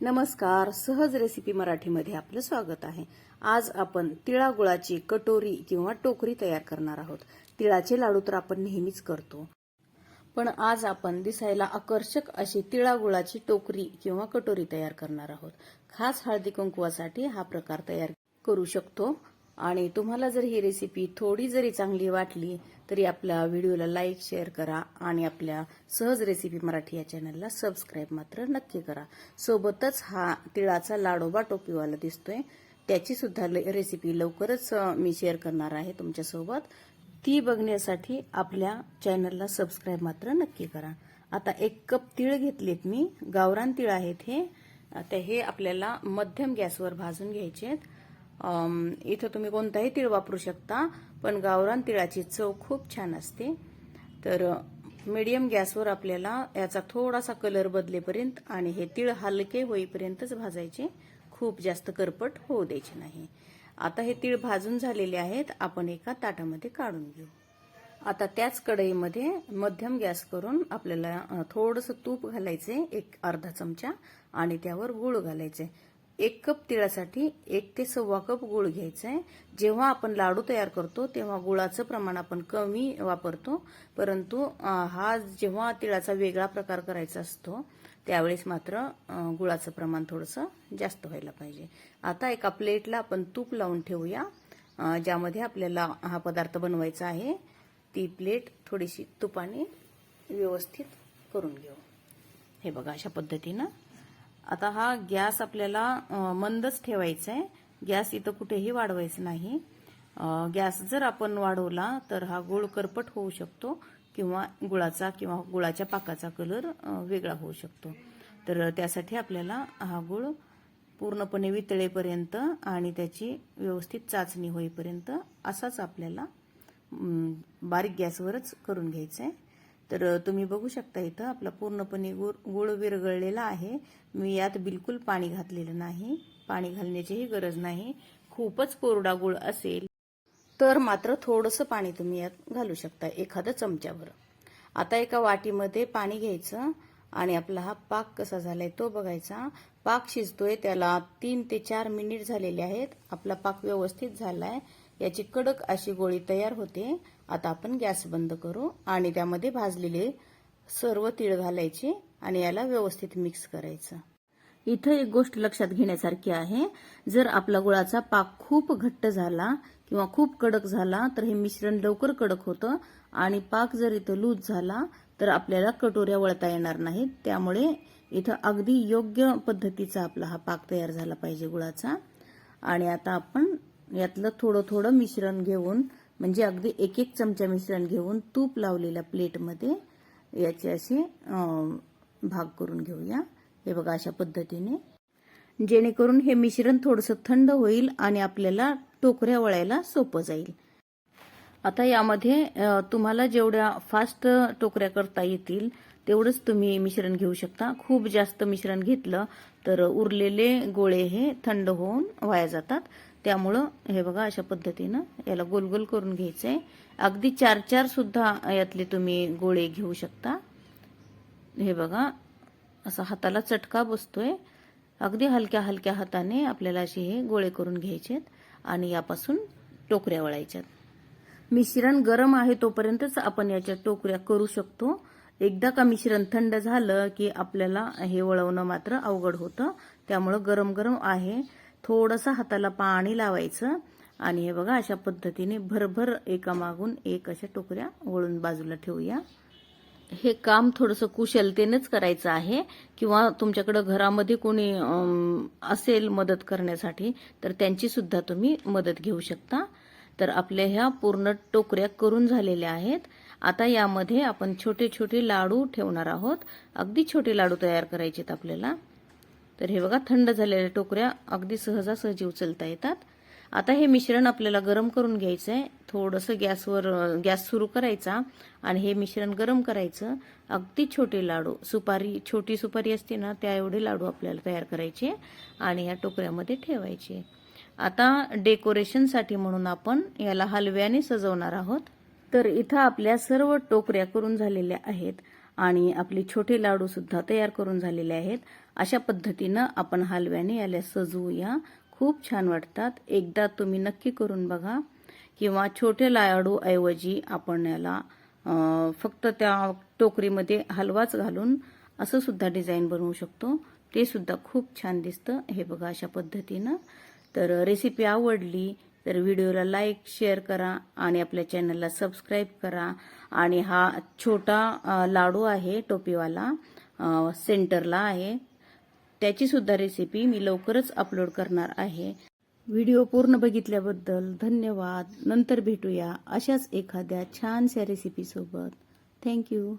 नमस्कार सहज रेसिपी मराठीमध्ये आपलं स्वागत आहे. आज आपण तिळा गुळाची कटोरी किंवा टोकरी तयार करणार आहोत. तिळाचे लाडू तर आपण नेहमीच करतो. पण आज आपण दिसायला आकर्षक अशी तिळा गुळाची टोकरी किंवा कटोरी तयार करणार आहोत. खास हळदी कुंकवासाठी हा प्रकार तयार करू शकतो. आणि तुम्हाला जर ही रेसिपी थोडी जरी चांगली वाटली तरी आपल्या व्हिडिओला लाईक शेअर करा आणि आपल्या सहज रेसिपी मराठी या चॅनलला सबस्क्राईब मात्र नक्की करा. सोबतच हा तिळाचा लाडोबा टोपीवाला दिसतोय. त्याची सुद्धा रेसिपी लवकरच मी शेअर करणार आहे तुमच्यासोबत. ती बघण्यासाठी आपल्या चॅनलला सबस्क्राईब मात्र नक्की करा. आता एक कप तीळ घेतलेत मी. गावरान तीळ आहेत हे. आता हे आपल्याला मध्यम गॅसवर भाजून घ्यायचे आहेत. इथं तुम्ही कोणताही तीळ वापरू शकता पण गावरान तिळाची चव खूप छान असते. तर मीडियम गॅसवर आपल्याला याचा थोडासा कलर बदलेपर्यंत आणि हे तीळ हलके होईपर्यंतच भाजायचे. खूप जास्त करपट होऊ द्यायचे नाही. आता हे तीळ भाजून झालेले आहेत. आपण एका ताटामध्ये काढून घेऊ. आता त्याच कढईमध्ये मध्यम गॅस करून आपल्याला थोडंसं तूप घालायचे एक अर्धा चमचा आणि त्यावर गुळ घालायचे. एक कप तिळासाठी एक ते सव्वा कप गुळ घ्यायचा आहे जेव्हा आपण लाडू तयार करतो तेव्हा गुळाचं प्रमाण आपण कमी वापरतो. परंतु हा जेव्हा तिळाचा वेगळा प्रकार करायचा असतो त्यावेळेस मात्र गुळाचं प्रमाण थोडंसं जास्त व्हायला पाहिजे. आता एका प्लेटला आपण तूप लावून ठेवूया. ज्यामध्ये आपल्याला हा पदार्थ बनवायचा आहे. ती प्लेट थोडीशी तुपाने व्यवस्थित करून घेऊ. हे बघा अशा पद्धतीनं आता हा गॅस आपल्याला मंदच ठेवायचा आहे गॅस इथं कुठेही वाढवायचं नाही. गॅस जर आपण वाढवला तर हा गुळ करपट होऊ शकतो किंवा गुळाचा किंवा गुळाच्या पाकाचा कलर वेगळा होऊ शकतो. तर त्यासाठी आपल्याला हा गुळ पूर्णपणे वितळेपर्यंत आणि त्याची व्यवस्थित चाचणी होईपर्यंत असाच आपल्याला बारीक गॅसवरच करून घ्यायचा आहे तर तुम्ही बघू शकता इथं आपला पूर्णपणे गुळ गुळ विरघळलेला आहे. मी यात बिलकुल पाणी घातलेलं नाही. पाणी घालण्याचीही गरज नाही. खूपच कोरडा गुळ असेल तर मात्र थोडंसं पाणी तुम्ही यात घालू शकता एखादं चमच्यावर आता एका वाटीमध्ये पाणी घ्यायचं आणि आपला हा पाक कसा झालाय तो बघायचा. पाक शिजतोय त्याला तीन ते चार मिनिट झालेले आहेत. आपला पाक व्यवस्थित झालाय. याची कडक अशी गोळी तयार होते. आता आपण गॅस बंद करू आणि त्यामध्ये भाजलेले सर्व तीळ घालायचे आणि याला व्यवस्थित मिक्स करायचं. इथं एक गोष्ट लक्षात घेण्यासारखी आहे. जर आपला गुळाचा पाक खूप घट्ट झाला किंवा खूप कडक झाला तर हे मिश्रण लवकर कडक होतं आणि पाक जर इथं लूज झाला तर आपल्याला कटोऱ्या वळता येणार नाहीत. त्यामुळे इथं अगदी योग्य पद्धतीचा आपला हा पाक तयार झाला पाहिजे गुळाचा. आणि आता आपण यातलं थोडं थोडं मिश्रण घेऊन म्हणजे अगदी एक एक चमचा मिश्रण घेऊन तूप लावलेल्या प्लेटमध्ये याचे असे भाग करून घेऊया. हे बघा अशा पद्धतीने. जेणेकरून हे मिश्रण थोडंसं थंड होईल आणि आपल्याला टोकऱ्या वळायला सोपं जाईल. आता यामध्ये तुम्हाला जेवढ्या फास्ट टोकऱ्या करता येतील तेवढंच तुम्ही मिश्रण घेऊ शकता. खूप जास्त मिश्रण घेतलं तर उरलेले गोळे हे थंड होऊन वाया जातात. त्यामुळं हे बघा अशा पद्धतीनं याला गोल गोल करून घ्यायचंय. अगदी चार चार सुद्धा यातले तुम्ही गोळे घेऊ शकता. हे बघा असा हाताला चटका बसतोय. अगदी हलक्या हलक्या हाताने आपल्याला असे हे गोळे करून घ्यायचेत आणि यापासून टोकऱ्या वळायच्यात. मिश्रण गरम आहे तोपर्यंतच आपण याच्या टोकऱ्या करू शकतो. एकदा का मिश्रण थंड झालं की आपल्याला हे वळवणं मात्र अवघड होतं. त्यामुळं गरम गरम आहे. थोडंसं हाताला पाणी लावायचं. आणि हे बघा अशा पद्धतीने भरभर एकामागून एक अशा टोकऱ्या वळून बाजूला ठेवूया. हे काम थोडंसं कुशलतेनेच करायचं आहे. किंवा तुमच्याकडं घरामध्ये कोणी असेल मदत करण्यासाठी तर त्यांची सुद्धा तुम्ही मदत घेऊ शकता. तर आपल्या ह्या पूर्ण टोकऱ्या करून झालेल्या आहेत. आता यामध्ये आपण छोटे छोटे लाडू ठेवणार आहोत. अगदी छोटे लाडू तयार करायचे आहेत आपल्याला. तर हे बघा थंड झालेल्या टोकऱ्या अगदी सहजासहजी उचलता येतात. आता हे मिश्रण आपल्याला गरम करून घ्यायचं आहे थोडंसं गॅसवर गॅस सुरू करायचा आणि हे मिश्रण गरम करायचं. अगदी छोटे लाडू सुपारी छोटी सुपारी असते ना त्या एवढे लाडू आपल्याला तयार करायचे आणि या टोकऱ्यामध्ये ठेवायचे. आता डेकोरेशनसाठी म्हणून आपण याला हलव्याने सजवणार आहोत. तर इथं आपल्या सर्व टोकऱ्या करून झालेल्या आहेत आणि आपले छोटे लाडू सुद्धा तयार करून झालेले आहेत. अशा पद्धतीनं आपण हलव्याने याला सजवूया. खूप छान वाटतात. एकदा तुम्ही नक्की करून बघा. किंवा छोटे लाडू ऐवजी आपण याला फक्त त्या टोकरीमध्ये हलवाच घालून असं सुद्धा डिझाईन बनवू शकतो. ते सुद्धा खूप छान दिसतं. हे बघा अशा पद्धतीनं. तर रेसिपी आवडली तर व्हिडिओला लाईक शेअर करा आणि आपल्या चॅनलला सबस्क्राईब करा. आणि हा छोटा लाडू आहे टोपीवाला सेंटरला आहे. त्याची सुद्धा रेसिपी मी लवकरच अपलोड करणार आहे. व्हिडिओ पूर्ण बघितल्याबद्दल धन्यवाद. नंतर भेटूया अशाच एखाद्या छानशा रेसिपीसोबत थँक्यू